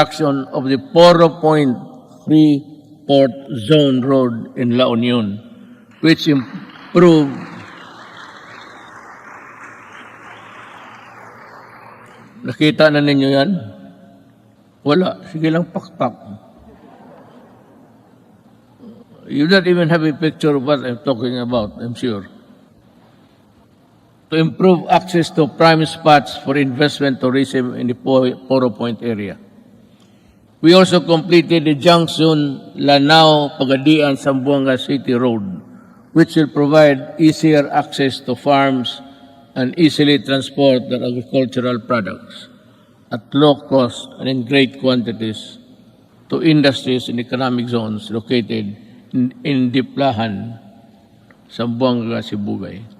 construction of the Poro Point Freeport Zone Road in La Union, which improve Nakita na ninyo yan? Wala. Sige lang pakpak. You don't even have a picture of what I'm talking about, I'm sure. To improve access to prime spots for investment tourism in the Po- Poro Point area. We also completed the Junction Lanao Pagadian Sambuanga City Road, which will provide easier access to farms and easily transport their agricultural products at low cost and in great quantities to industries in economic zones located in, in Diplahan, Sambuanga, Sibugay.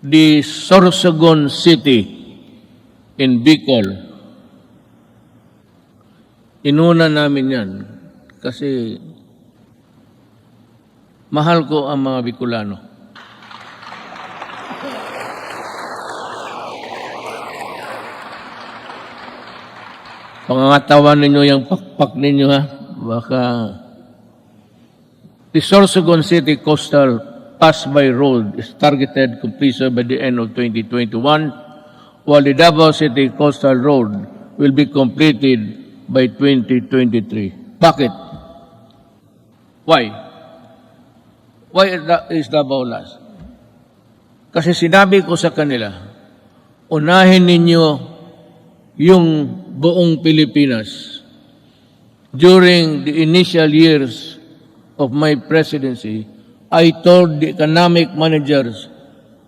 The Sorsogon City in Bicol. Inuna namin yan kasi mahal ko ang mga Bicolano. Pangangatawan ninyo yung pakpak ninyo ha. Baka the Sorsogon City Coastal Pass-by Road is targeted completion by the end of 2021, while the Davao City Coastal Road will be completed by 2023. Bakit? Why? Why is Davao last? Kasi sinabi ko sa kanila, unahin ninyo yung buong Pilipinas. During the initial years of my presidency, I told the economic managers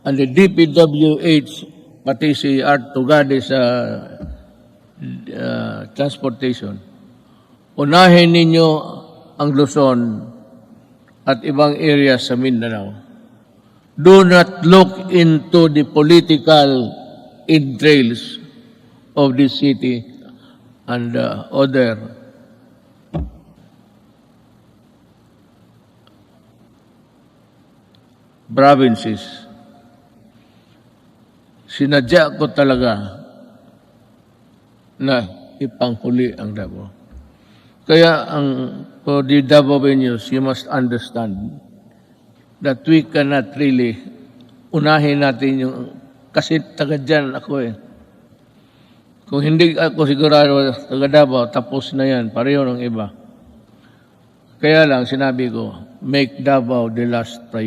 and the DPWH, pati si Art Tugade sa uh, transportation, unahin ninyo ang Luzon at ibang areas sa Mindanao. Do not look into the political entrails of this city and uh, other provinces. Sinadya ko talaga na ipanghuli ang Davao. Kaya ang for the Davaoenos, you must understand that we cannot really unahin natin yung kasi taga dyan ako eh. Kung hindi ako sigurado taga Davao, tapos na yan, pareho ng iba. Kaya lang sinabi ko, make Davao the last priority.